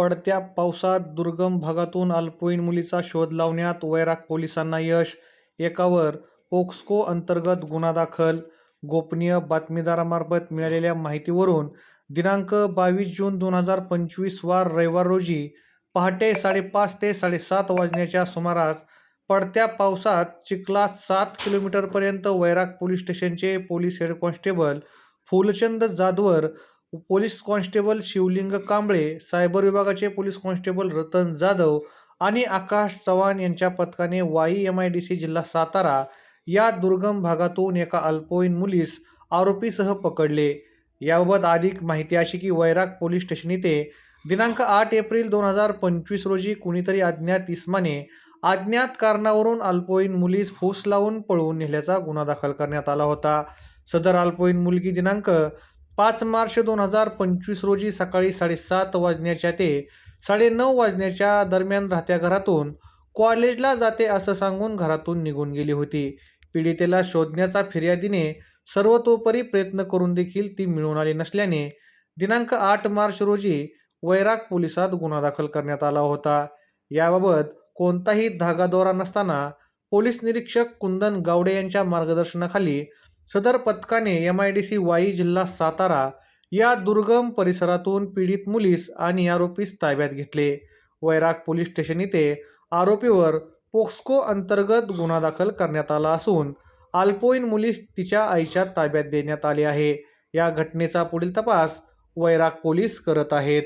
पडत्या पावसात दुर्गम भागातून अल्पवयीन मुलीचा शोध लावण्यात वैराग पोलिसांना यश. एकावर पोक्सको अंतर्गत गुन्हा दाखल. गोपनीय बातमीदारामार्फत मिळालेल्या माहितीवरून दिनांक बावीस जून दोन हजार पंचवीस वार रविवार रोजी पहाटे साडेपाच ते साडेसात वाजण्याच्या सुमारास पडत्या पावसात चिखलात सात किलोमीटरपर्यंत वैराग पोलीस स्टेशनचे police head constable Phulchand Jadhavar police constable Shivling Kamble cyber विभागाचे पोलीस कॉन्स्टेबल रतन जाधव आणि आकाश चव्हाण यांच्या पथकाने Wai M I D C जिल्हा सातारा या दुर्गम भागातून एका अल्पवयीन मुलीस आरोपीसह पकडले. याबाबत अधिक माहिती अशी की वैराग पोलीस स्टेशन येथे दिनांक आठ एप्रिल दोन हजार पंचवीस रोजी कुणीतरी अज्ञात इस्माने अज्ञात कारणावरून अल्पवयीन मुलीस फूस लावून पळवून नेल्याचा गुन्हा दाखल करण्यात आला होता. सदर अल्पवयीन मुलगी दिनांक पाच मार्च दोन हजार पंचवीस रोजी सकाळी साडेसात वाजण्याच्या ते साडेनऊ वाजण्याच्या दरम्यान राहत्या घरातून कॉलेजला जाते असं सांगून घरातून निघून गेली होती. पीडितेला शोधण्याचा फिर्यादीने सर्वतोपरी प्रयत्न करून देखील ती मिळून आली नसल्याने दिनांक आठ मार्च रोजी वैराग पोलिसात गुन्हा दाखल करण्यात आला होता. याबाबत कोणताही धागादोरा नसताना पोलीस निरीक्षक कुंदन गावडे यांच्या मार्गदर्शनाखाली सदर पथकाने M I D C Wai जिल्हा सातारा या दुर्गम परिसरातून पीडित मुलीस आणि आरोपीस ताब्यात घेतले. वैराग पोलीस स्टेशन येथे आरोपीवर पोक्सको अंतर्गत गुन्हा दाखल करण्यात आला असून आल्पोईन मुलीस तिच्या आईच्या ताब्यात देण्यात आले आहे. या घटनेचा पुढील तपास वैराग पोलीस करत आहेत.